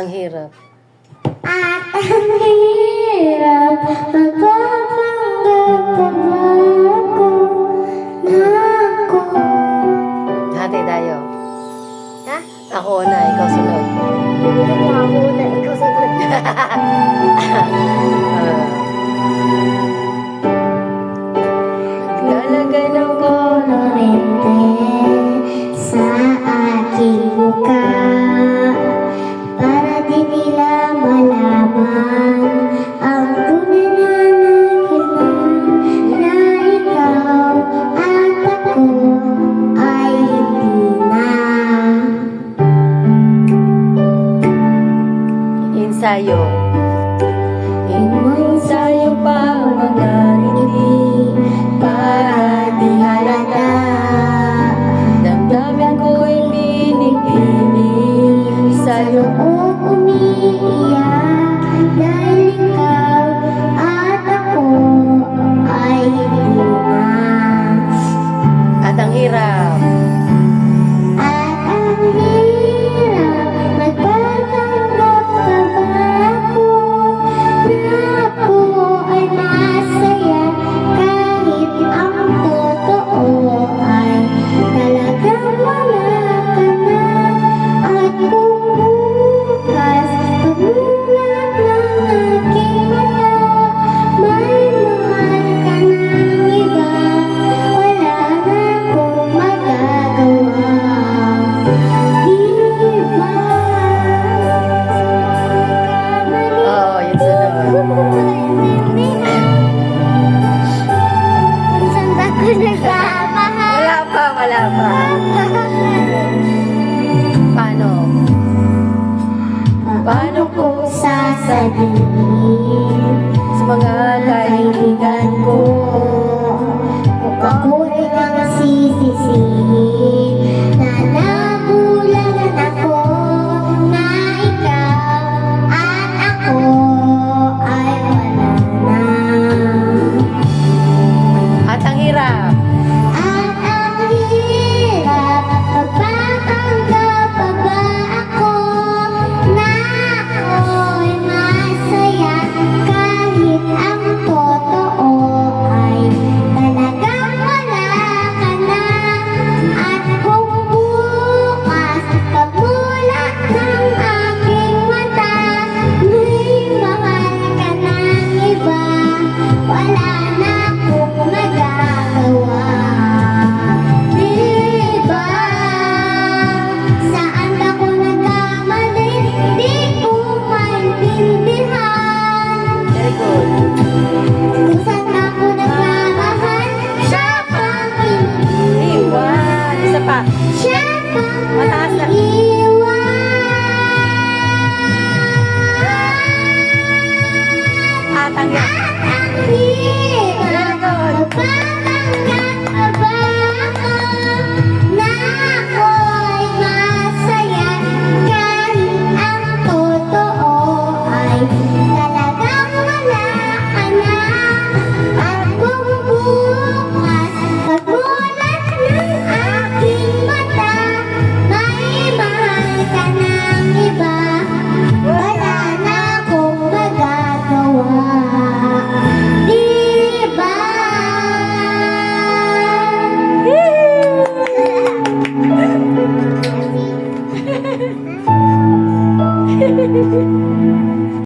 ang hirap? At ang hirap, magpapanggap ako na ako. Hati tayo. Ha? Ako na, ikaw sunod. Ako na, ikaw sunod. uh, ah. sa'yo ensayo. Ensayo pa mga para di halata. Damdamin ko'y pinipili sa'yo. Oh. nagmamahal. Wala pa, wala pa. Paano? Paano ko sasabihin? Tanggal.